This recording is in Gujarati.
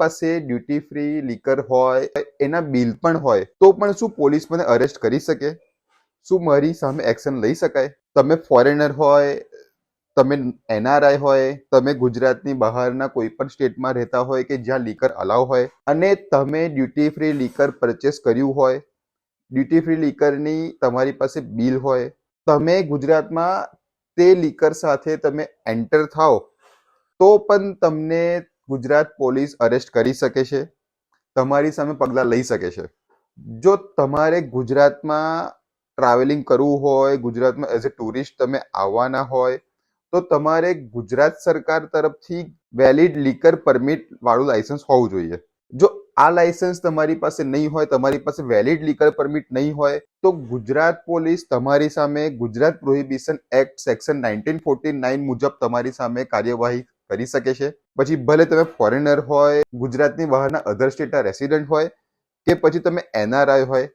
પાસે ડ્યુટી ફ્રી લીકર હોય, એના બિલ પણ હોય, તો પણ શું પોલીસ મને અરેસ્ટ કરી શકે? શું મારી સામે એક્શન લઈ શકાય? તમે ફોરેનર હોય, તમે એનઆરઆઈ હોય, તમે ગુજરાતની બહારના કોઈ પણ સ્ટેટમાં રહેતા હોય કે જ્યાં લીકર અલાવ હોય, અને તમે ડ્યુટી ફ્રી લીકર પરચેસ કર્યું હોય ડ્યુટી ફ્રી લીકરની તમારી પાસે બિલ હોય, તમે ગુજરાતમાં તે લીકર સાથે તમે એન્ટર થાઓ, તો પણ તમને ગુજરાત પોલીસ અરેસ્ટ કરી શકે છે, તમારી સામે પગલાં લઈ શકે છે. જો તમારે ગુજરાતમાં ટ્રાવેલિંગ કરવું હોય, ગુજરાતમાં એઝ અ ટુરિસ્ટ તમે આવવાના હોય, તો તમારે ગુજરાત સરકાર તરફથી વેલિડ લીકર પરમિટ વાળું લાયસન્સ હોવું જોઈએ. જો આ લાયસન્સ તમારી પાસે નહીં હોય, તમારી પાસે વેલિડ લીકર પરમિટ નહીં હોય, તો ગુજરાત પોલીસ તમારી સામે Gujarat prohibition act section nineteen forty nine મુજબ તમારી સામે કાર્યવાહી કરી શકે છે. પછી ભલે તમે ફોરેનર હોય, ગુજરાતની બહારના અધર સ્ટેટના રેસિડન્ટ હોય, કે પછી તમે એનઆરઆઈ હોય